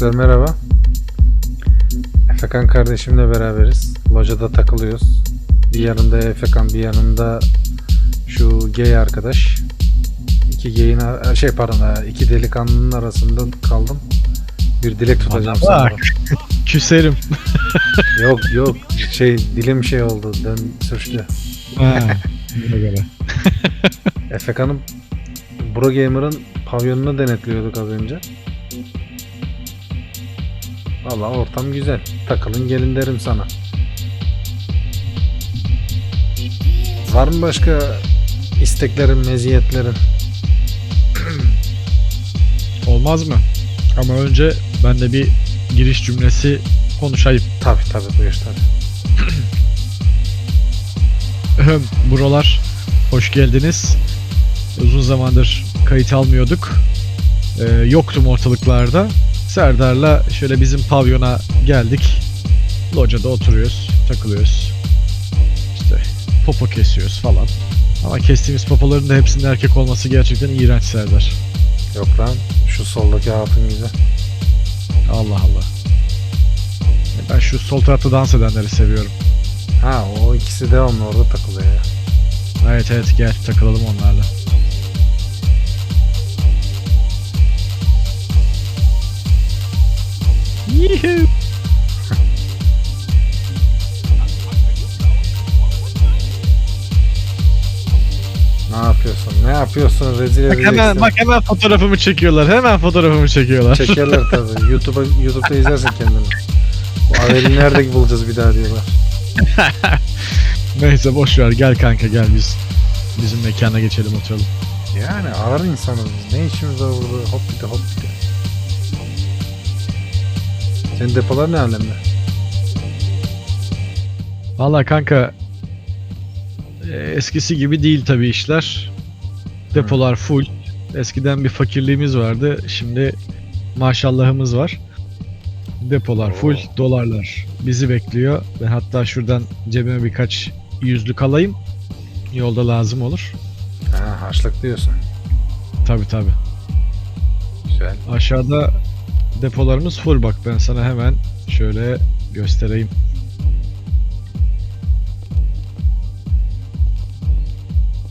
Arkadaşlar merhaba. Efekan kardeşimle beraberiz. Locada takılıyoruz. Bir yanımda Efekan, bir yanımda şu gay arkadaş. İki gay'in şey pardon ha, iki delikanlının arasında kaldım. Bir dilek tutacağım sana. Küserim. Yok yok şey dilim şey oldu. Dön sürçtü. Efekan'ın Bro Gamer'ın pavyonunu denetliyorduk az önce. Valla ortam güzel. Takılın gelin derim sana. Var mı başka isteklerin, meziyetlerin? Olmaz mı? Ama önce ben de bir giriş cümlesi konuşayım. Tabi tabi buyur tabi. Buralar hoş geldiniz. Uzun zamandır kayıt almıyorduk. Ee, yoktum ortalıklarda. Serdar'la şöyle bizim pavyona geldik. Locada oturuyoruz, takılıyoruz. İşte popo kesiyoruz falan. Ama kestiğimiz popoların da hepsinin erkek olması gerçekten iğrenç Serdar. Yok lan şu soldaki hatun güzel. Allah Allah. Ben şu sol tarafta dans edenleri seviyorum. Ha o ikisi devamlı orada takılıyor ya. Evet evet gel takılalım onlarla. Yuhuu. Ne yapıyorsun? Ne yapıyorsun? Rezil Bak edeceksin. hemen, bak hemen fotoğrafımı çekiyorlar. Hemen fotoğrafımı çekiyorlar. Çekerler tabi. YouTube'a YouTube'da izlersin kendini. Bu Avel'i nerede bulacağız bir daha diyorlar. Neyse boş ver gel kanka gel biz. Bizim mekana geçelim oturalım. Yani ağır insanız biz. Ne işimiz var burada? Hop bir de hop bir de. Senin depolar ne alemde? Valla kanka e, eskisi gibi değil tabi işler. Depolar full. Eskiden bir fakirliğimiz vardı. Şimdi maşallahımız var. Depolar full, Oo. dolarlar bizi bekliyor. Ben hatta şuradan cebime birkaç yüzlük alayım. Yolda lazım olur. Ha harçlık diyorsun. Tabi tabi. Güzel. Aşağıda depolarımız full bak ben sana hemen şöyle göstereyim.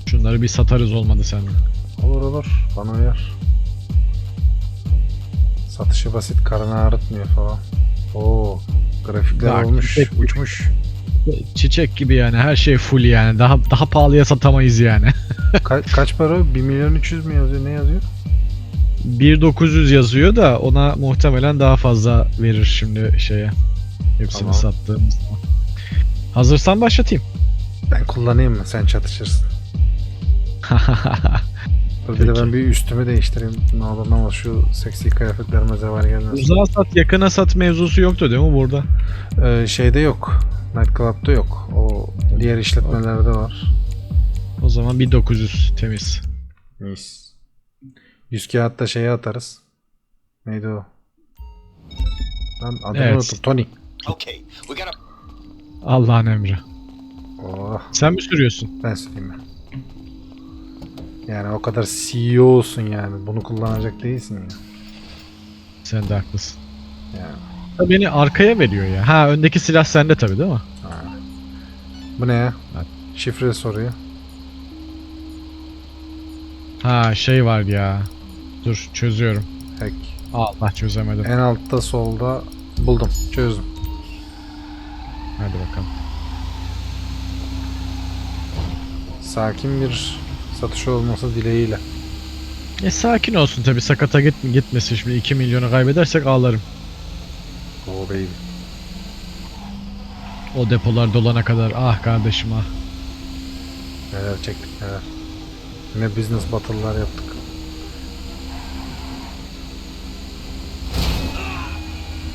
Şunları bir satarız olmadı sende. Olur olur. Bana uyar. Satışı basit. Karını ağrıtmıyor falan. Oo. Grafikler Bak, olmuş. çiçek- Uçmuş. Çiçek gibi yani her şey full yani. Daha daha pahalıya satamayız yani. Ka- kaç para o? 1 milyon 300 mi yazıyor? Ne yazıyor? 1900 yazıyor da ona muhtemelen daha fazla verir şimdi şeye. Hepsini Tamam. sattığımızda. Hazırsan başlatayım. Ben kullanayım mı? Sen çatışırsın. Dur bir de ben bir üstümü değiştireyim. Ne olur ne olmaz şu seksi kıyafetlerime zeval gelmesin. Uzağa sat yakına sat mevzusu yoktu değil mi burada? Ee, şeyde yok. Nightclub'da yok. O diğer işletmelerde var. O zaman 1900 temiz. Mis. Yüz kağıtta şeye atarız. Neydi o? Lan adını Evet. unuttum. Tony. Okay, we gotta Allah'ın emri. Oh Sen mi sürüyorsun? ben söyleyeyim ben. Yani o kadar CEO'sun yani. Bunu kullanacak değilsin ya. Sen de haklısın. Yani. Ha, Beni arkaya veriyor ya. Ha öndeki silah sende tabii değil mi? Ha. Bu ne ya? Evet. Şifre soruyor. Ha şey var ya. Dur çözüyorum. Hack. Allah çözemedim. En altta solda buldum. Çözdüm. Hadi bakalım. Sakin bir satış olması dileğiyle. E sakin olsun tabii sakata git gitmesin şimdi 2 milyonu kaybedersek ağlarım. Oh baby. O depolar dolana kadar ah kardeşim ah. Neler çektik neler. Ne business battle'lar yaptık.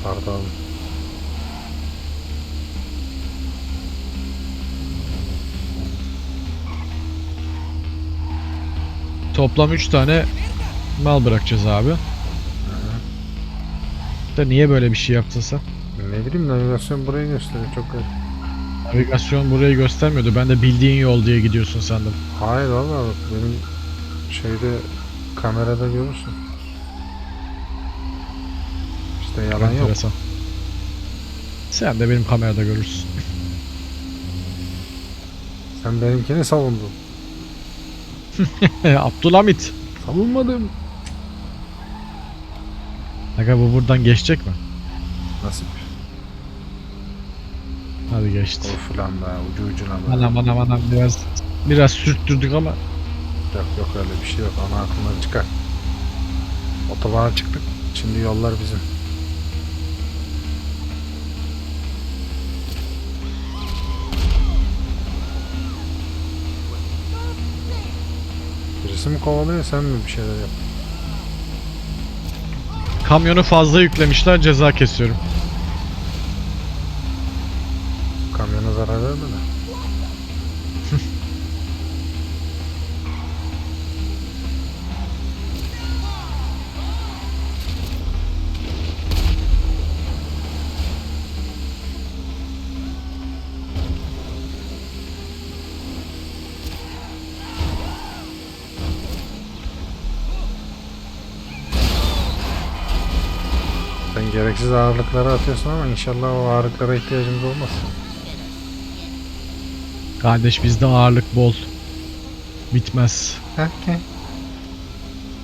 Pardon. Toplam 3 tane mal bırakacağız abi. Da niye böyle bir şey yaptın sen? Ne bileyim navigasyon burayı gösteriyor çok garip. Navigasyon burayı göstermiyordu. Ben de bildiğin yol diye gidiyorsun sandım. Hayır valla benim şeyde kamerada görürsün. İşte yalan yok. Enteresan. Sen de benim kamerada görürsün. Sen benimkini savundun. Abdülhamit. Savunmadım. Aga bu buradan geçecek mi? Nasip. Hadi geçti. O filan da ucu ucuna da. Anam anam anam biraz biraz sürttürdük ama Yok yok öyle bir şey yok. Onu aklından çıkar. Otobana çıktık. Şimdi yollar bizim. Birisi mi kovalıyor sen mi bir şeyler yap? kamyonu fazla yüklemişler ceza kesiyorum. Kamyona zarar verme Sen gereksiz ağırlıkları atıyorsun ama inşallah o ağırlıklara ihtiyacımız olmaz. Kardeş bizde ağırlık bol. Bitmez. Okay.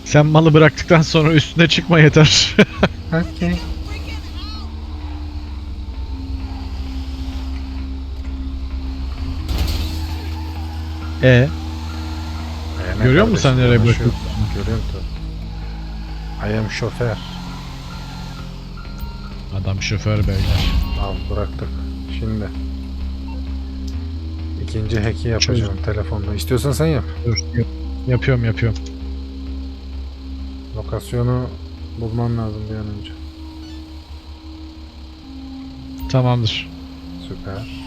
Sen malı bıraktıktan sonra üstüne çıkma yeter. Okay. e Ee, Görüyor musun sen nereye bırakıyorsun? Görüyorum tabii. I am şoför. Adam şoför beyler. Al bıraktık. Şimdi. İkinci hack'i yapacağım telefonda. İstiyorsan sen yap. Dur, yap- yapıyorum yapıyorum. Lokasyonu bulman lazım bir an önce. Tamamdır. Süper.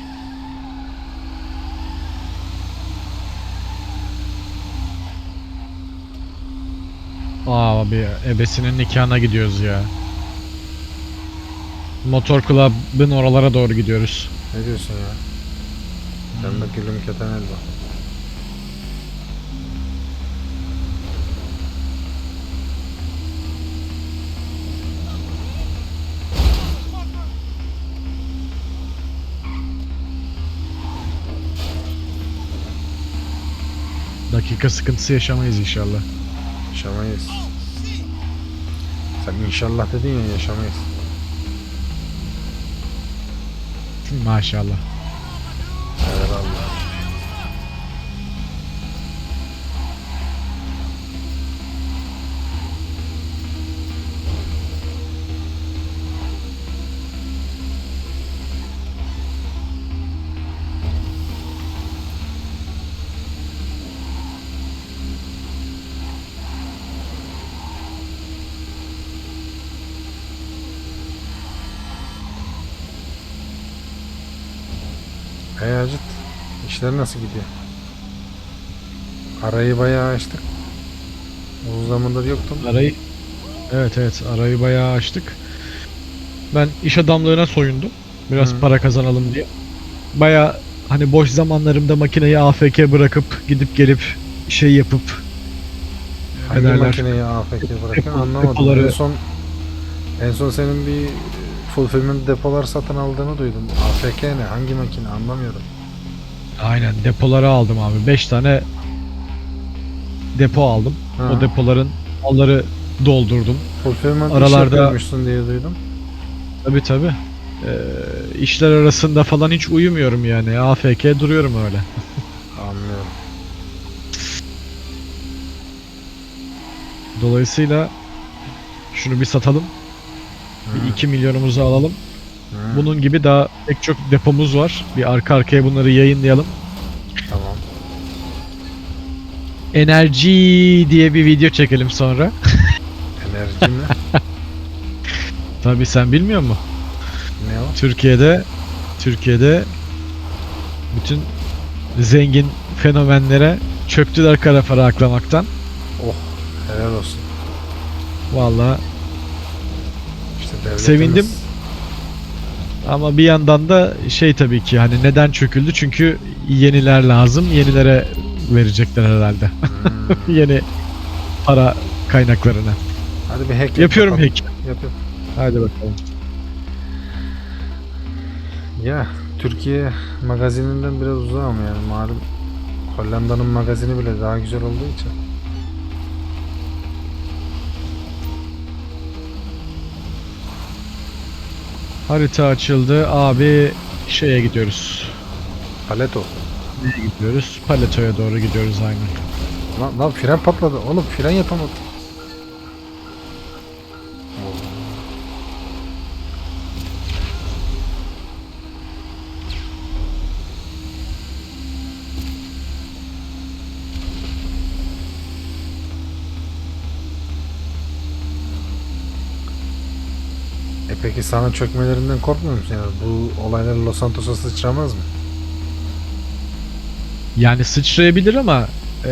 Aa abi ebesinin nikahına gidiyoruz ya. Motor Club'ın oralara doğru gidiyoruz. Ne diyorsun ya? De gülüm keten elba. Dakika sıkıntısı yaşamayız inşallah. Yaşamayız. Sen inşallah dedin ya yaşamayız. Maşallah. İşler nasıl gidiyor? Arayı bayağı açtık. Uzun zamandır yoktun. Arayı Evet evet arayı bayağı açtık. Ben iş adamlığına soyundum. Biraz Hı. para kazanalım diye. Bayağı hani boş zamanlarımda makineyi AFK bırakıp gidip gelip şey yapıp Hangi ederler. makineyi AFK bırakın anlamadım. depoları- En son en son senin bir fulfillment depolar satın aldığını duydum. AFK ne? Hangi makine? Anlamıyorum. Aynen depoları aldım abi. 5 tane depo aldım. Ha. O depoların malları doldurdum. Fulfillment iş aralarda- yapıyormuşsun diye duydum. Tabi tabi. işler arasında falan hiç uyumuyorum yani. AFK duruyorum öyle. Anlıyorum. Dolayısıyla şunu bir satalım. Hı, Bir 2 milyonumuzu alalım. Hı, Bunun gibi daha pek çok depomuz var. Bir arka arkaya bunları yayınlayalım. Tamam. Enerji diye bir video çekelim sonra. Enerji mi? Tabi sen bilmiyor musun? ne o? Türkiye'de Türkiye'de bütün zengin fenomenlere çöktüler kara para aklamaktan. Helal olsun. Vallahi İşte devletimiz- Sevindim. Ama bir yandan da şey tabii ki hani neden çöküldü? Çünkü yeniler lazım. Yenilere verecekler herhalde. Hmm. Yeni para kaynaklarına. Hadi bir hack yap Yapıyorum bakalım. hack. Yap yap. Hadi bakalım. Ya Türkiye magazininden biraz uzağım yani malum Hollanda'nın magazini bile daha güzel olduğu için. Harita açıldı. Abi şeye gidiyoruz. Paleto. Nereye gidiyoruz? Paleto'ya doğru gidiyoruz aynen. Lan, lan fren patladı. Oğlum fren yapamadım. E peki sana çökmelerinden korkmuyor musun yani? Bu olaylar Los Santos'a sıçramaz mı? Yani sıçrayabilir ama eee,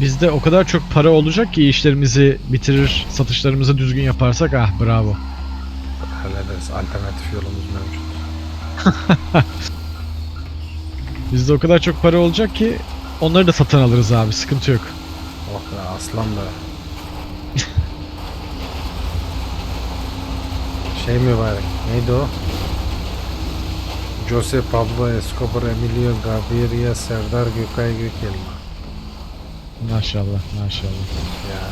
bizde o kadar çok para olacak ki işlerimizi bitirir, satışlarımızı düzgün yaparsak ah bravo. Hallederiz. Alternatif yolumuz mevcut. Bizde o kadar çok para olacak ki onları da satın alırız abi sıkıntı yok. Oh be aslan be. Şey mi var? Neydi o? Jose Pablo Escobar Emilio Gaviria Serdar Gökay Gökelma. Maşallah maşallah. Ya.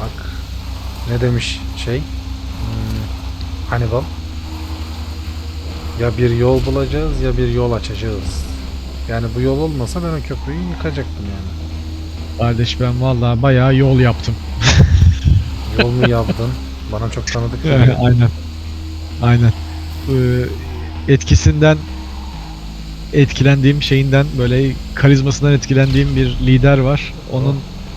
Bak. Ne demiş şey? Hmm, Hannibal. Ya bir yol bulacağız ya bir yol açacağız. Yani bu yol olmasa ben o köprüyü yıkacaktım yani. Kardeş ben vallahi bayağı yol yaptım. Yol mu yaptın? Bana çok tanıdık geliyor. aynen. Aynen. Ee, etkisinden etkilendiğim şeyinden böyle karizmasından etkilendiğim bir lider var. Onun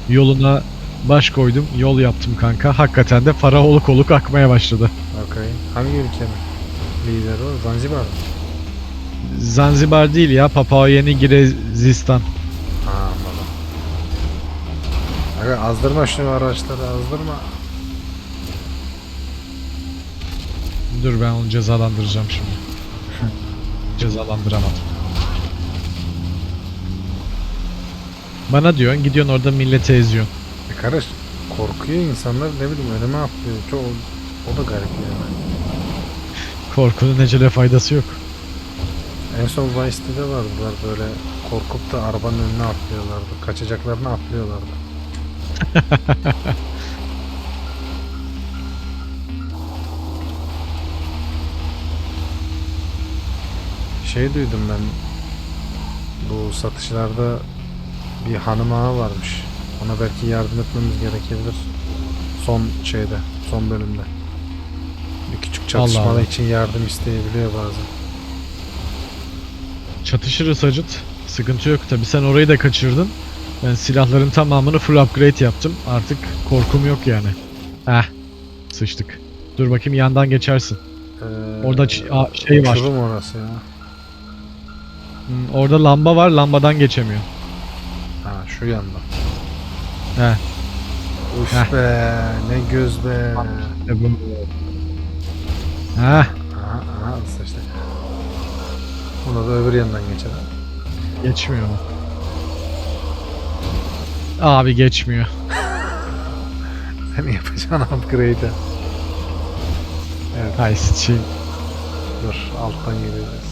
yoluna baş koydum. Yol yaptım kanka. Hakikaten de para oluk oluk akmaya başladı. Okey. Hangi ülkenin lideri o? Zanzibar mı? Zanzibar değil ya. Papua Yeni Girezistan. Ha anladım. Aga azdırma şu araçları azdırma. Dur ben onu cezalandıracağım şimdi. Cezalandıramadım. Bana diyorsun gidiyorsun orada millete eziyorsun. E kardeş korkuyor insanlar ne bileyim önüme atlıyor. Çok, o da garip yani. Korkunun ecele faydası yok. En son Vice City'de vardılar böyle korkup da arabanın önüne atlıyorlardı. Kaçacaklarını atlıyorlardı. şey duydum ben bu satışlarda bir hanım ağa varmış. Ona belki yardım etmemiz gerekebilir. Son şeyde, son bölümde. Bir küçük çatışmalar Allah. için yardım isteyebiliyor bazen. Çatışırız Hacıt. Sıkıntı yok tabi sen orayı da kaçırdın. Ben silahların tamamını full upgrade yaptım. Artık korkum yok yani. Heh. Sıçtık. Dur bakayım yandan geçersin. Ee, Orada şey var. uçurum orası ya. Hmm, orada lamba var lambadan geçemiyor. Ha şu yanda. Heh. Uf Heh. be ne göz be. İşte bu. Heh. Aha, aha sıçtık. Ona da öbür yandan geçelim. Geçmiyor mu? Abi geçmiyor. Sen yapacağın upgrade'e. Evet Hay sıçayım. dur alttan gireceğiz.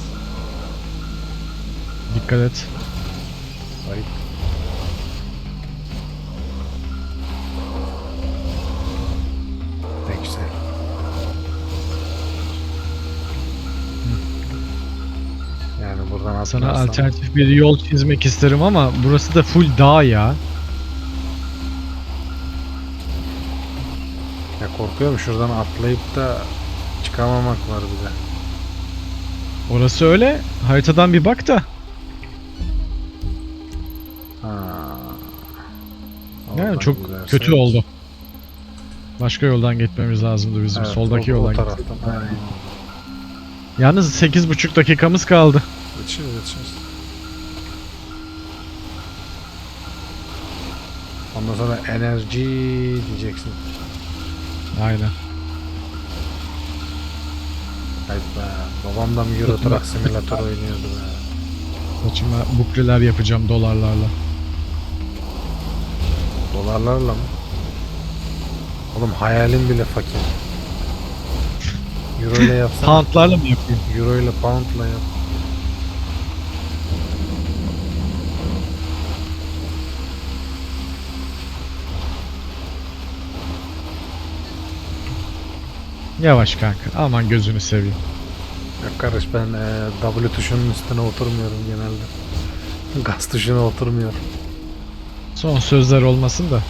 Dikkat et. Ay. Ne güzel. Yani buradan Sana atlarsam- alternatif bir yol çizmek isterim ama burası da full dağ ya. Ya korkuyorum şuradan atlayıp da çıkamamak var bir de. Orası öyle. Haritadan bir bak da. Oradan çok gidersek- kötü oldu. Başka yoldan gitmemiz lazımdı bizim. Evet, Soldaki o- o yoldan taraftan. gittik. Aynen. Yalnız 8,5 dakikamız kaldı. Yetişiriz yetişiriz. Ondan sonra enerji diyeceksin. Aynen. Haydi be. Babam da mı Euro Truck Simulator oynuyordu be. Saçıma bukleler yapacağım dolarlarla. Dolarlarla mı? Oğlum hayalim bile fakir. Euro ile yapsana. Poundlarla mı yapayım? Euro ile poundla yap. Yavaş kanka. Aman gözünü seveyim. Ya kardeş ben e, W tuşunun üstüne oturmuyorum genelde. Gaz tuşuna oturmuyorum. Son sözler olmasın da.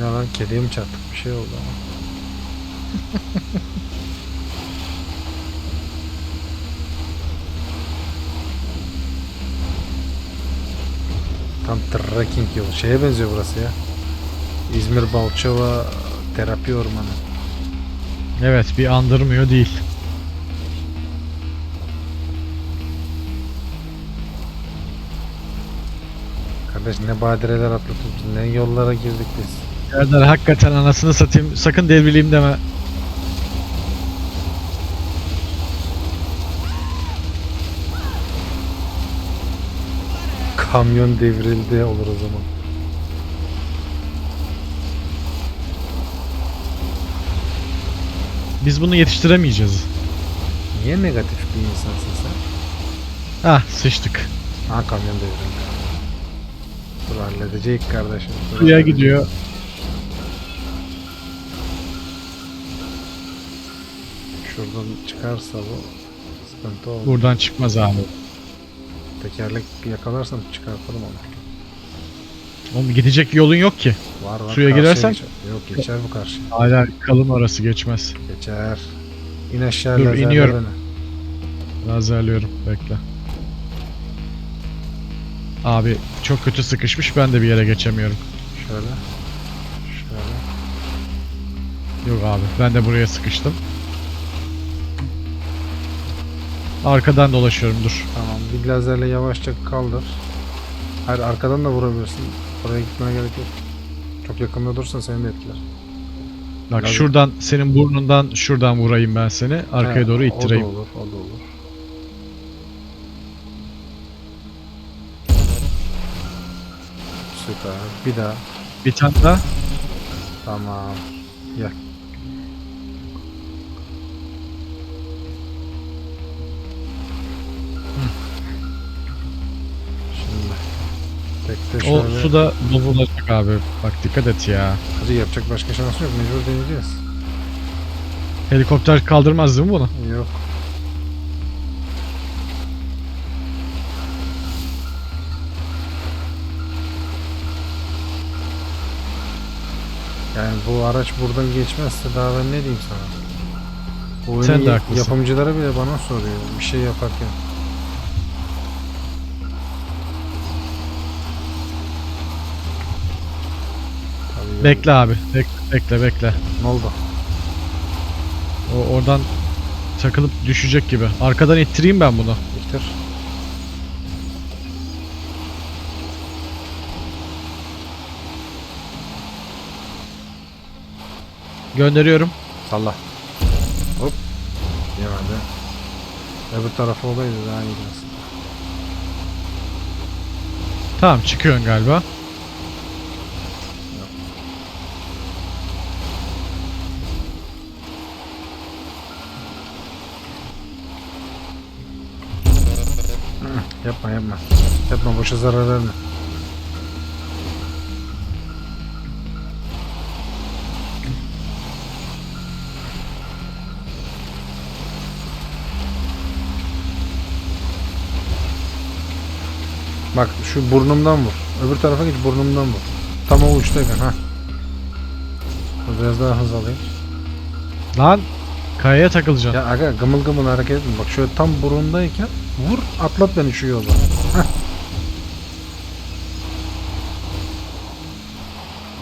Ya lan kediye mi çarptık bir şey oldu ama. Tam trekking yolu. Şeye benziyor burası ya. İzmir Balçova terapi ormanı. Evet bir andırmıyor değil. Kardeş ne badireler atlattık, ne yollara girdik biz. Serdar hakikaten anasını satayım. Sakın devrileyim deme. Kamyon devrildi olur o zaman. Biz bunu yetiştiremeyeceğiz. Niye negatif bir insansın sen? Ah sıçtık. Ha kamyon devrildi. Dur halledecek kardeşim. dur Suya halledecek. gidiyor. Şuradan çıkarsa bu sıkıntı olur. Buradan çıkmaz abi. Tekerlek yakalarsam çıkartalım onu. Oğlum gidecek yolun yok ki. Var var. Suya karşıya girersen- geçer. Yok geçer bu karşı. Hala kalın orası geçmez. Geçer. İn aşağı Dur, iniyorum. Lazerliyorum. Bekle. Abi çok kötü sıkışmış ben de bir yere geçemiyorum. Şöyle. Şöyle. Yok abi ben de buraya sıkıştım. Arkadan dolaşıyorum dur. Tamam. Bir lazerle yavaşça kaldır. Hayır arkadan da vurabilirsin. Oraya gitmene gerek yok. Çok yakında durursan seni de etkiler. Bak Lazer- şuradan senin burnundan şuradan vurayım ben seni. Arkaya He, doğru O ittireyim. da olur. O da olur. Süper. Bir daha. Bir tane daha. Tamam. Gel. Şimdi. Tek de O şöyle. su da bozulacak abi. Bak dikkat et ya. Hadi yapacak başka şans yok. Mecbur deneyeceğiz. Helikopter kaldırmaz değil mi bunu? Yok. Yani bu araç buradan geçmezse daha ben ne diyeyim sana? Bu oyunun Sen de haklısın. yapımcıları bile bana soruyor bir şey yaparken. Tabii Bekle abi. Bekle bekle bekle. Ne oldu? O oradan takılıp düşecek gibi. Arkadan ittireyim ben bunu. İhtir. Gönderiyorum. Salla. Hop. Yemedi. Öbür tarafı olaydı daha iyiydi aslında. Tamam çıkıyorsun galiba. Yapma yapma. Yapma boşa zarar verme. Şu burnumdan vur. Öbür tarafa git burnumdan vur. Tam o uçtayken ha. Biraz daha hız alayım. Lan kayaya takılacaksın. Ya aga gımıl gımıl hareket etme. Bak şöyle tam burundayken vur atlat beni şu yoldan. Heh.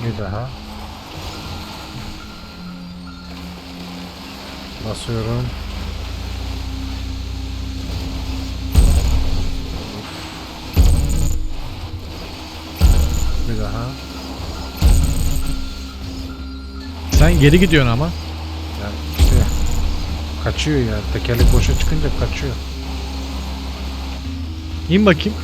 Bir daha. Basıyorum. Bir daha. Sen geri gidiyorsun ama. Ya işte kaçıyor ya. Tekerlek boşa çıkınca kaçıyor. İn bakayım.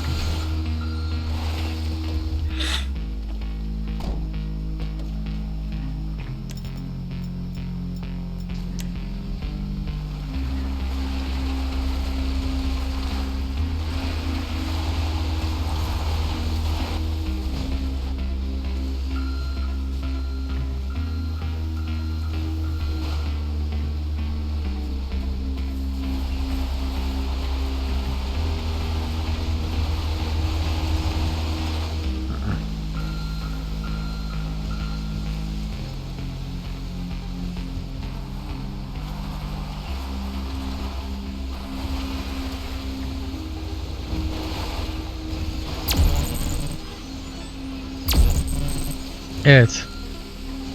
Evet.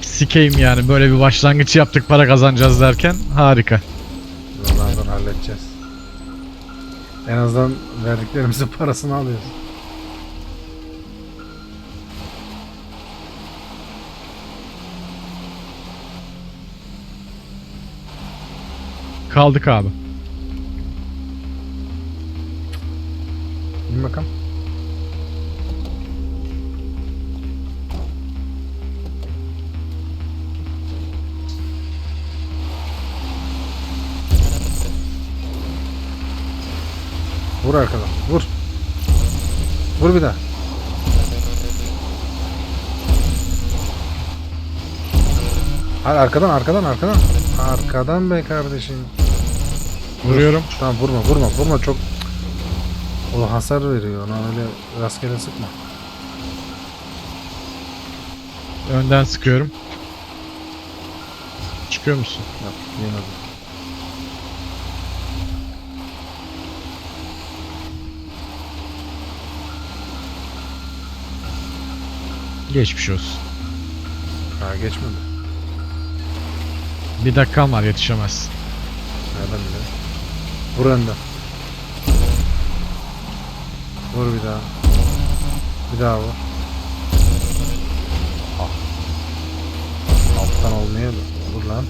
Sikeyim yani böyle bir başlangıç yaptık para kazanacağız derken harika. Yollardan halledeceğiz. En azından verdiklerimizin parasını alıyoruz. Kaldık abi. Bin bakalım. Vur arkadan. Vur. Vur bir daha. Hayır arkadan arkadan arkadan. Arkadan be kardeşim. Vuruyorum. Tamam vurma vurma vurma çok o hasar veriyor ona öyle rastgele sıkma. Önden sıkıyorum. Çıkıyor musun? Yok yemedi. Geçmiş olsun. Ha geçmedi. Bir dakikam var yetişemez. Nereden bile? Vur önden. Vur bir daha. Bir daha vur. Ah. Alttan olmuyor da. Vur lan.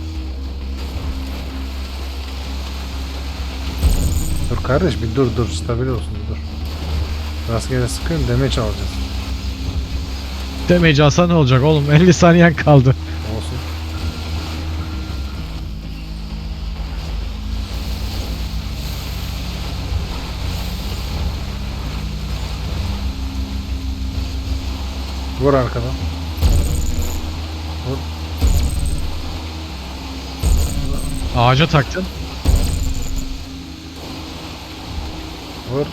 Dur kardeş bir dur dur stabil olsun dur. Rastgele sıkıyorum damage alacağız. Damage alsa ne olacak oğlum? 50 saniyen kaldı. Olsun. Vur arkadan. Vur. Ağaca taktın. Vur.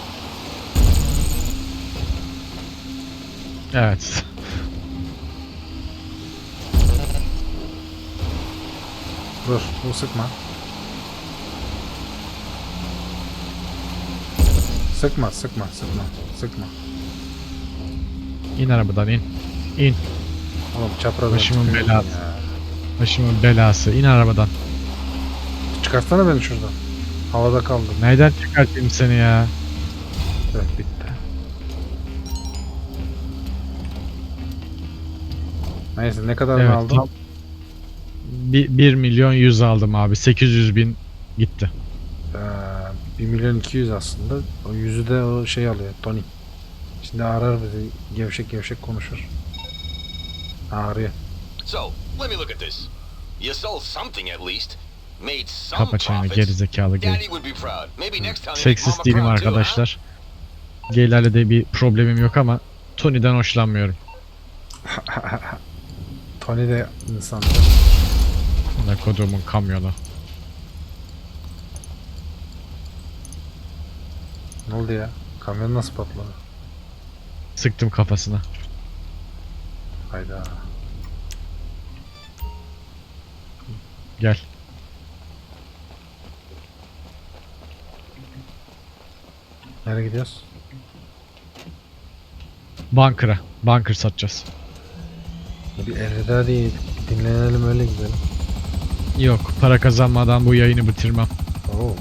Evet. Dur. Bu sıkma. Sıkma, sıkma, sıkma, sıkma. İn arabadan in. İn. Oğlum çaprazdan Başımın belası. ya. Başımın belası. İn arabadan. Çıkarsana beni şuradan. Havada kaldım. Neyden çıkartayım seni ya? Evet bitti. Neyse ne kadar Evet, aldın? Bir, 1 milyon 100 aldım abi. 800 bin gitti. Ee, 1 milyon 200 aslında. O yüzü de o şey alıyor. Tony. Şimdi arar bizi. Gevşek gevşek konuşur. Ağrıyor. So, let me look at this. You sold something at least. Made some Kapa profit. gerizekalı geri. Daddy would be proud. Maybe next time you make Seksist değilim arkadaşlar. Geylerle de bir problemim yok ama Tony'den hoşlanmıyorum. Tony de insan. Ne kodumun kamyonu. Ne oldu ya? Kamyon nasıl patladı? Sıktım kafasına. Hayda. Gel. Nereye gidiyoruz? Bunker'a. Bunker satacağız. Bir Elveda değil. Dinlenelim öyle gidelim. Yok para kazanmadan bu yayını bitirmem. Oo.